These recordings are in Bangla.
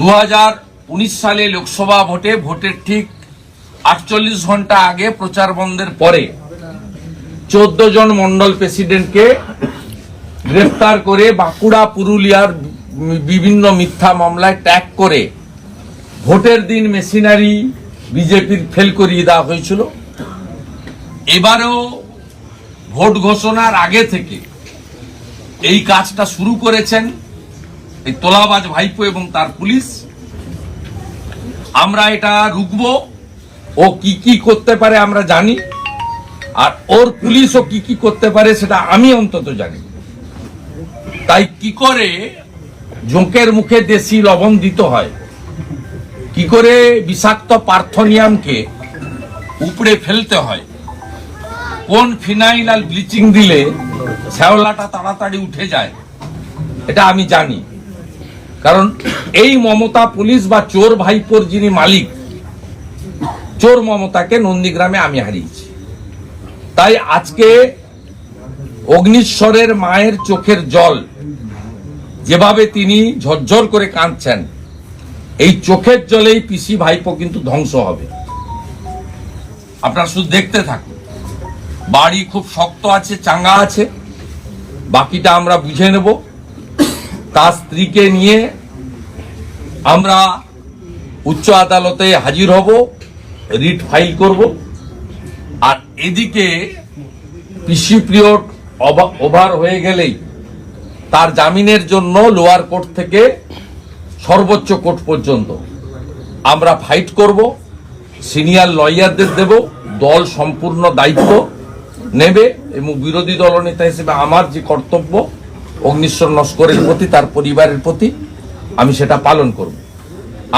দু হাজার উনিশ সালে লোকসভা ভোটে ভোটের ঠিক আটচল্লিশ ঘণ্টা আগে প্রচার বন্ধের পরে চোদ্দ জন মন্ডল প্রেসিডেন্টকে গ্রেফতার করে বাঁকুড়া, পুরুলিয়ার বিভিন্ন মিথ্যা মামলায় ট্যাগ করে ভোটের দিন মেশিনারি বিজেপির ফেল করিয়ে দেওয়া হয়েছিল। এবারেও ভোট ঘোষণার আগে থেকে এই কাজটা শুরু করেছেন এই তোলাবাজ ভাইপো এবং তার পুলিশ, আমরা এটা রুখব। ও কি কি করতে পারে আমরা জানি, আর ওর পুলিশও কি কি করতে পারে সেটা আমি অন্তত জানি। তাই কি করে জোঁকের মুখে দেশি লবণ দিতে হয়? কি করে বিষাক্ত পার্থনিয়ামকে উপড়ে ফেলতে হয়? কোন ফিনাইল আর ব্লিচিং দিলে শ্যাওলাটা তাড়াতাড়ি উঠে যায়? এটা আমি জানি। কারণ এই মমতা পুলিশ বা চোর ভাইপোর যিনি মালিক, চোর মমতাকে নন্দীগ্রামে আমি হারিয়েছি। তাই আজকে অগ্নিশ্বরের মায়ের চোখের জল যেভাবে তিনি ঝরঝর করে কাঁদছেন, এই চোখের জলেই পিসি ভাইপো কিন্তু ধ্বংস হবে। আপনারা শুধু দেখতে থাকুন, বাড়ি খুব শক্ত আছে, চাঙ্গা আছে, বাকিটা আমরা বুঝে নেব। তার স্ত্রীকে নিয়ে আমরা উচ্চ আদালতে হাজির হব, রিট ফাইল করব। আর এদিকে পিসি পিরিয়ড ওভার হয়ে গেলেই তার জামিনের জন্য লোয়ার কোর্ট থেকে সর্বোচ্চ কোর্ট পর্যন্ত আমরা ফাইট করব, সিনিয়র লয়ারদের দেব, দল সম্পূর্ণ দায়িত্ব নেবে এবং বিরোধী দলনেতা হিসেবে আমার যে কর্তব্য অগ্নিশ্বর নস্করের প্রতি, তার পরিবারের প্রতি আমি সেটা পালন করব।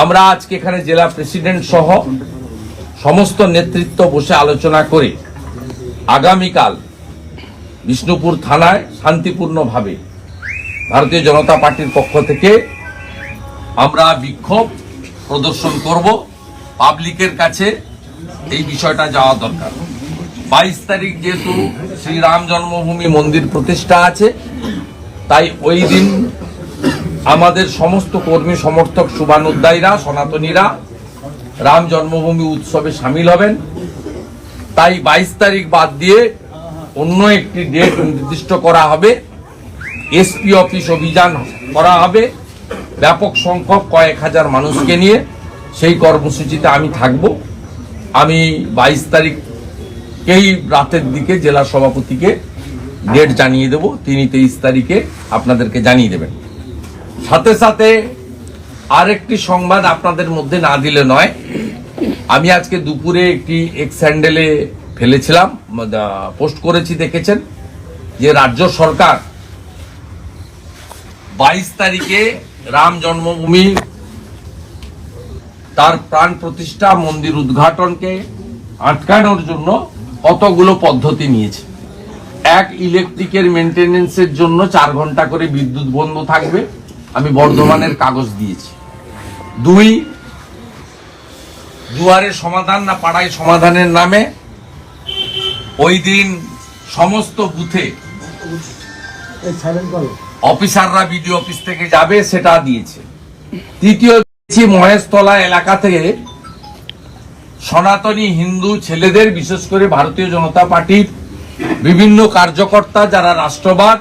আমরা আজকে এখানে জেলা প্রেসিডেন্ট সহ সমস্ত নেতৃত্ব বসে আলোচনা করে আগামীকাল বিষ্ণুপুর থানায় শান্তিপূর্ণভাবে ভারতীয় জনতা পার্টির পক্ষ থেকে আমরা বিক্ষোভ প্রদর্শন করব। পাবলিকের কাছে এই বিষয়টা যাওয়া দরকার। বাইশ তারিখ যেহেতু শ্রীরাম জন্মভূমি মন্দির প্রতিষ্ঠা আছে তাই ওই দিন আমাদের সমস্ত কর্মী সমর্থক শুভানুদ্দায়ীরা সনাতনীরা, রাম জন্মভূমি উৎসবে সামিল হবেন। তাই বাইশ তারিখ বাদ দিয়ে অন্য একটি ডেট নির্দিষ্ট করা হবে। এসপি অফিস অভিযান করা হবে। ব্যাপক সংখ্যক কয়েক হাজার মানুষকে নিয়ে সেই কর্মসূচিতে আমি থাকব। আমি বাইশ তারিখকেই রাতের দিকে জেলা সভাপতিকে ডেট জানিয়ে দেব, তিনি তেইশ তারিখে আপনাদেরকে জানিয়ে দেবেন। সাথে সাথে আরেকটি সংবাদ আপনাদের মধ্যে না দিলে নয়। আমি আজকে দুপুরে একটি এক্স হ্যান্ডেলে ফেলেছিলাম পোস্ট করেছি, দেখেছেন? যে রাজ্য সরকার বাইশ তারিখে রাম জন্মভূমি, তার প্রাণ প্রতিষ্ঠা, মন্দির উদ্ঘাটনকে আটকানোর জন্য কতগুলো পদ্ধতি নিয়েছে। এক ইলেকট্রিকের মেনটেনেন্সের জন্য চার ঘণ্টা করে বিদ্যুৎ বন্ধ থাকবে। আমি বর্ধমানের কাগজ দিয়েছি। দুই, দুয়ারে সমাধান না পাড়ায় সমাধানের নামে ওই দিন সমস্ত বুথে অফিসাররা বিডিও অফিস থেকে যাবে, সেটা দিয়েছে। তৃতীয় মহেশতলা এলাকা থেকে সনাতনী হিন্দু ছেলেদের, বিশেষ করে ভারতীয় জনতা পার্টির বিভিন্ন কার্যকর্তা যারা রাষ্ট্রবাদ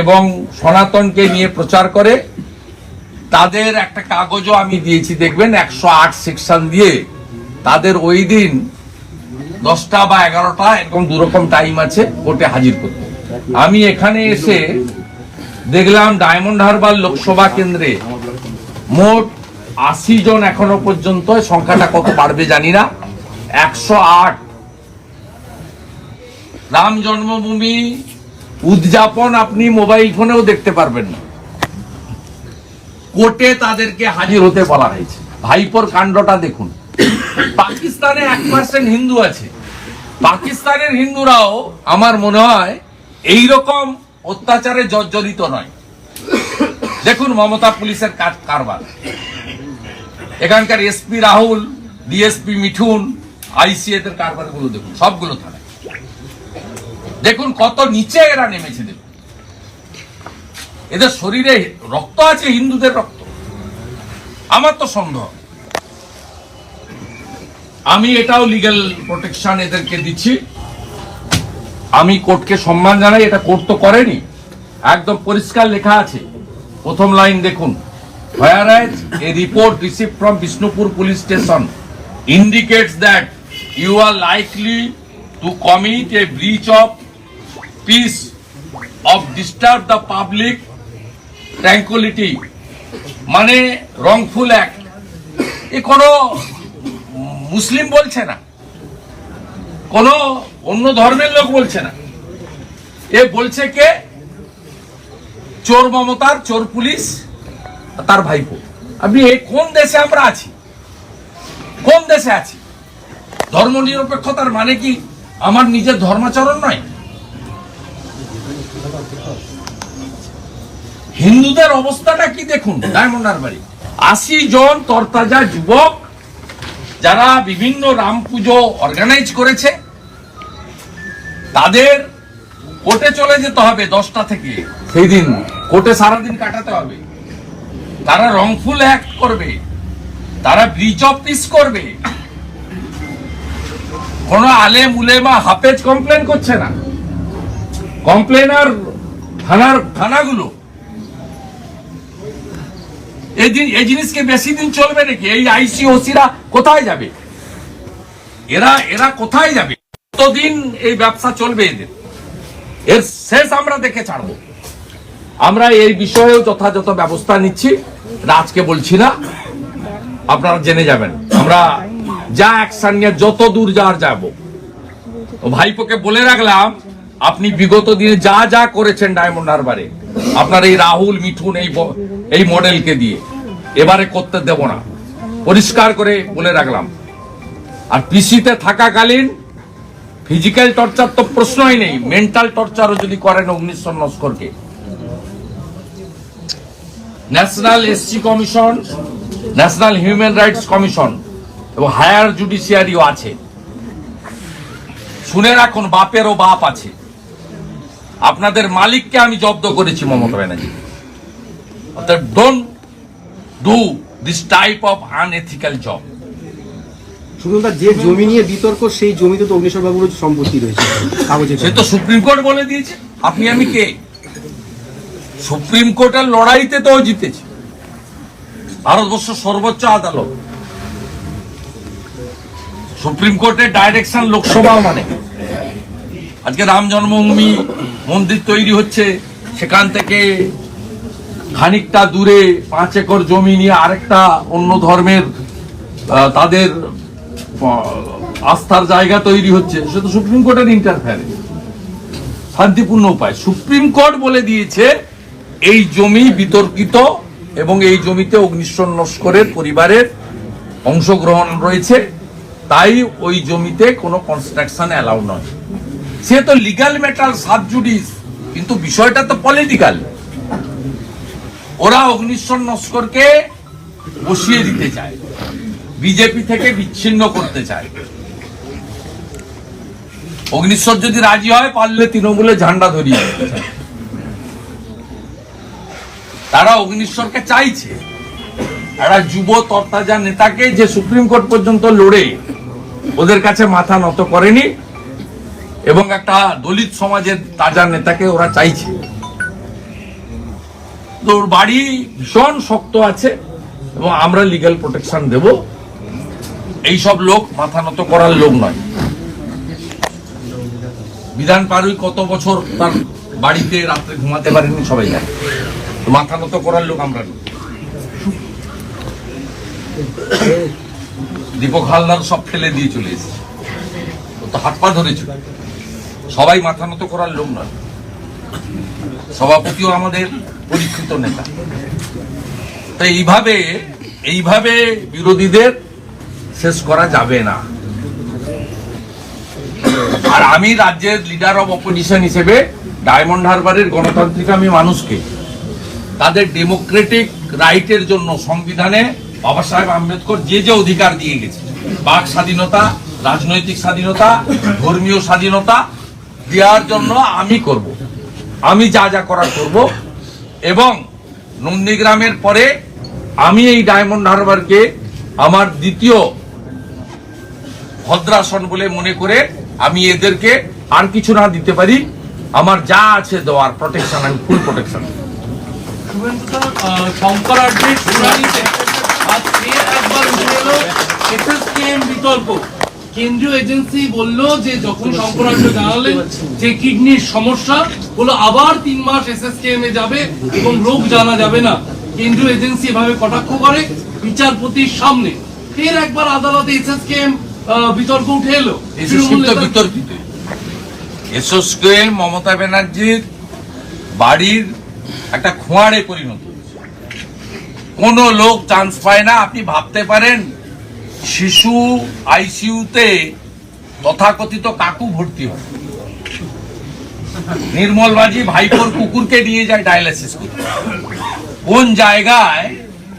এবং সনাতনকে নিয়ে প্রচার করে, তাদের একটা কাগজও আমি দিয়েছি, দেখবেন, একশো আট সেকশন দিয়ে। তাদের ওই দিন দশটা বা এগারোটা, এরকম দুরকম টাইম আছে, কোর্টে হাজির করতে। আমি এখানে এসে দেখলাম, ডায়মন্ড হারবার লোকসভা কেন্দ্রে মোট আশি জন এখনও পর্যন্ত, সংখ্যাটা কত বাড়বে জানি না, একশো আট রাম জন্মভূমি, উদযাপন আপনি মোবাইল ফোনেও দেখতে পারবেন না। কোর্টে তাদেরকে হাজির হতে বলা হয়েছে। ভাইপোর কাণ্ডটা দেখুন। পাকিস্তানে এক পার্সেন্ট হিন্দু আছে। পাকিস্তানের হিন্দুরাও, আমার মনে হয় এই রকম অত্যাচারে জর্জরিত নয়। দেখুন, মমতা পুলিশের কাজ কারবার। এখানকার এসপি রাহুল, ডিএসপি মিঠুন আইসিএ কারবারগুলো দেখুন, সবগুলো থানায়। দেখুন কত নিচে এরা নেমেছে, দেখুন। এদের শরীরে রক্ত আছে, হিন্দুদের রক্ত। আমার তো সন্দেহ। আমি এটাও লিগ্যাল প্রোটেকশন এদেরকে দিচ্ছি। আমি কোর্টকে সম্মান জানাই, এটা কোর্ট তো করেনি। একদম পরিষ্কার লেখা আছে। প্রথম লাইন দেখুন। A report received from Bishnupur police station? Indicates that you are likely to commit a breach of peace of disturb the public tranquility. মানে রংফুল অ্যাক্ট এ কোনো মুসলিম বলছে না। কোনো অন্য ধর্মের লোক বলছে না। এ বলছে কে? চোর মমতার, চোর পুলিশ তার ভাইপো। আপনি কোন দেশে আমরা আছি? কোন দেশে আছি? ধর্ম নিরপেক্ষতার মানে কি? আমার নিজের ধর্মাচরণ নয়? হিন্দুদের অবস্থাটা কি দেখুন? ডায়মন্ড বাড়ি আশি জন তরতাজা যুবক যারা বিভিন্ন রাম পুজো অর্গানাইজ করেছে, তাদের কোর্টে চলে যেতে হবে দশটা থেকে। সেই দিন কোর্টে সারাদিন কাটাতে হবে। তারা রংফুল অ্যাক্ট করবে। তারা ব্রিজ অফ পিস করবে। কোন আলেম, উলেমা হাফেজ কমপ্লেন করছে না। কমপ্লেনার থানার থানাগুলো এই জিন- এই জিনিসকে বেশি দিন চলবে নাকি? এই আইসি ওসিরা কোথায় যাবে? এরা এরা কোথায় যাবে? কতদিন এই ব্যবসা চলবে এদের? এর শেষ আমরা দেখে ছাড়বো। আমরা এই বিষয়েও যথাযথ ব্যবস্থা নিচ্ছি। রাজকে বলছি না। আপনারা জেনে যাবেন। আমরা যা অ্যাকশন নিয়ে যত দূর যাওয়ার যাব। ভাইপোকে বলে রাখলাম, আপনি বিগত দিনে যা যা করেছেন ডায়মন্ড হারবারে, আপনার এই রাহুল, মিঠুন, এই এই মডেলকে দিয়ে এবারে করতে দেব না। পরিষ্কার করে বলে রাখলাম। আর পিসিতে থাকাকালীন ফিজিক্যাল টর্চার তো প্রশ্নই নেই। মেন্টাল টর্চারও যদি করেন Agnishwar নস্করকে। National SC commission national human rights commission এবং হায়ার জুডিশিয়ারিও আছে। শুনে রাখুন, বাপেরও বাপ আছে। আপনাদের মালিককে আমি জব্দ করেছি মমতা ব্যানার্জি। অর্থাৎ don't do this type of unethical job শুধু যে জমি নিয়ে বিতর্ক সেই জমিতে তো অগ্নিশ্বর বাবুর সম্পত্তি রয়েছে। কাগজে সে তো সুপ্রিম কোর্ট বলে দিয়েছে। আপনি আমি কে? সুপ্রিম কোর্টের লড়াইতে তো জিতেছে। ভারতবর্ষ সর্বোচ্চ আদালত। সুপ্রিম কোর্টের ডাইরেকশন লোকসভা মানে। আজকে রাম জন্মভূমি মন্দির তৈরি হচ্ছে। সেখান থেকে খানিকটা দূরে পাঁচ একর জমি নিয়ে আরেকটা অন্য ধর্মের তাদের আস্থার জায়গা তৈরি হচ্ছে সে তো সুপ্রিম কোর্টের ইন্টারফেয়ারেন্স শান্তিপূর্ণ উপায়। সুপ্রিম কোর্ট বলে দিয়েছে, এই জমি বিতর্কিত এবং এই জমিতে অগ্নিশ্বর নস্করের পরিবারের অংশগ্রহণ রয়েছে, তাই ওই জমিতে কোনো কনস্ট্রাকশন অ্যালাউ নয়। সে তো লিগাল ম্যাটার সাবজুডিস কিন্তু বিষয়টা তো পলিটিক্যাল ওরা অগ্নিশ্বর নস্করকে বসিয়ে দিতে চায়। বিজেপি থেকে বিচ্ছিন্ন করতে চায়। অগ্নিশ্বর যদি রাজি হয়, পারলে তৃণমূলে ঝান্ডা ধরিয়ে। তারা অগ্নিশ্বরকে চাইছে। একটা যুব তরতাজা নেতাকে যে সুপ্রিম কোর্ট পর্যন্ত লড়ে, ওদের কাছে মাথা নত করেনি এবং একটা দলিত সমাজের তাজা নেতাকে ওরা চাইছে। তো ওর বাড়ি ভীষণ শক্ত আছে এবং আমরা লিগ্যাল প্রোটেকশন দেব। এইসব লোক মাথা নত করার লোক নয়। বিধান পারুই কত বছর তার বাড়িতে রাত্রে ঘুমাতে পারেনি সবাই জানে। মাথা নত করার লোক আমরা। দীপক হালদার সব ফেলে দিয়ে চলে এসেছে। তো হাত পা ধরেছিল সবাই মাথা নত করার লোক নয়। সভাপতিও আমাদের পরীক্ষিত নেতা। তো এইভাবে এইভাবে বিরোধীদের শেষ করা যাবে না। আর আমি রাজ্যের লিডার অব অপোজিশন হিসেবে ডায়মন্ড হারবারের গণতান্ত্রিক আমি মানুষকে তাদের ডেমোক্রেটিক রাইটের জন্য সংবিধানে বাবা সাহেব আম্বেদকর যে যে অধিকার দিয়ে গেছে, বাক স্বাধীনতা, রাজনৈতিক স্বাধীনতা, ধর্মীয় স্বাধীনতা, দেওয়ার জন্য আমি করব। আমি যা যা করার করব। এবং নন্দীগ্রামের পরে আমি এই ডায়মন্ড হারবারকে আমার দ্বিতীয় ভদ্রাসন বলে মনে করে আমি এদেরকে আর কিছু না দিতে পারি। আমার যা আছে দেওয়ার প্রোটেকশন আমি ফুল প্রোটেকশন আহ, শুনানিতে বিতর্ক কেন্দ্রীয় এজেন্সি বলল যে যখন শঙ্করাঢ্য জানালেন যে কিডনির সমস্যা বলো আবার তিন মাস এসএসকেএম এ যাবে এবং রোগ জানা যাবে না। কেন্দ্রীয় এজেন্সি এভাবে কটাক্ষ করে বিচারপতির সামনে। ফের একবার আদালতে এসএসকেএম বিতর্ক উঠে এলো। বিতর্কিত। এসএসকেএম মমতা ব্যানার্জির বাড়ির একটা খোঁয়াড়ে পরিণত। কোনো লোক চান্স পায় না আপনি ভাবতে পারেন শিশু আইসিইউতে তথাকথিত কাকু ভর্তি হয়। নির্মলবাজি ভাইপোর কুকুরকে নিয়ে যায় ডায়ালিসিস করতে। কোন জায়গায়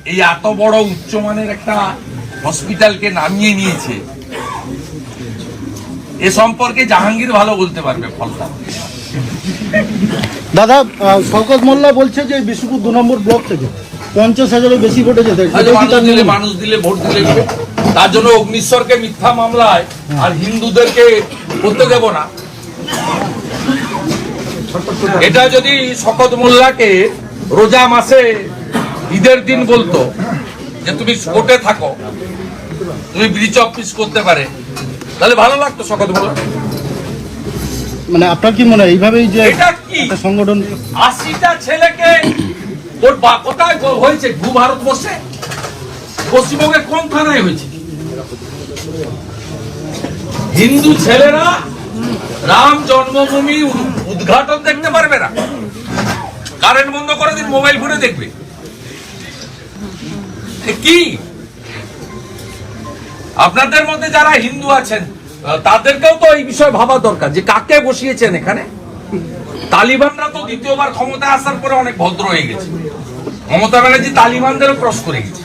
এই এত বড় উচ্চমানের একটা হসপিটালকে নামিয়ে নিয়েছে এ সম্পর্কে জাহাঙ্গীর ভালো বলতে পারবে ফলটা। দাদা আহ, শওকত মোল্লা বলছে যে বিষ্ণুপুর দু নম্বর ব্লক থেকে। পঞ্চাশ হাজারের বেশি ভোটে যেতে আচ্ছা, মানুষ দিলে ভোট দিলে। তার জন্য অগ্নিশ্বরকে মিথ্যা মামলায় আর হিন্দুদেরকে করতে দেব না। এটা যদি শকত মোল্লাকে রোজা মাসে ঈদের দিন বলতো যে তুমি কোর্টে থাকো তুমি ব্রিজ অফিস করতে পারে তাহলে ভালো লাগতো শকত মোল্লা। মানে আপনার কি মনে হয় এইভাবেই যে এটা কি? একটা সংগঠন আশিটা ছেলেকে বা কোথায় হয়েছে ভূ ভারতবর্ষে? পশ্চিমবঙ্গের কোন থানায় হয়েছে? হিন্দু ছেলেরা রাম জন্মভূমি উদ্ঘাটন দেখতে পারবে না। কারেন্ট বন্ধ করে দিন, মোবাইল ফোনে দেখবে। কি? আপনাদের মধ্যে যারা হিন্দু আছেন তাদেরকেও তো এই বিষয়ে ভাবা দরকার যে কাকে বসিয়েছেন এখানে? তালিবানরা তো দ্বিতীয়বার ক্ষমতায় আসার পরে অনেক ভদ্র হয়ে গেছে। মমতা ব্যানার্জি তালিবানদেরও ক্রস করে গেছে।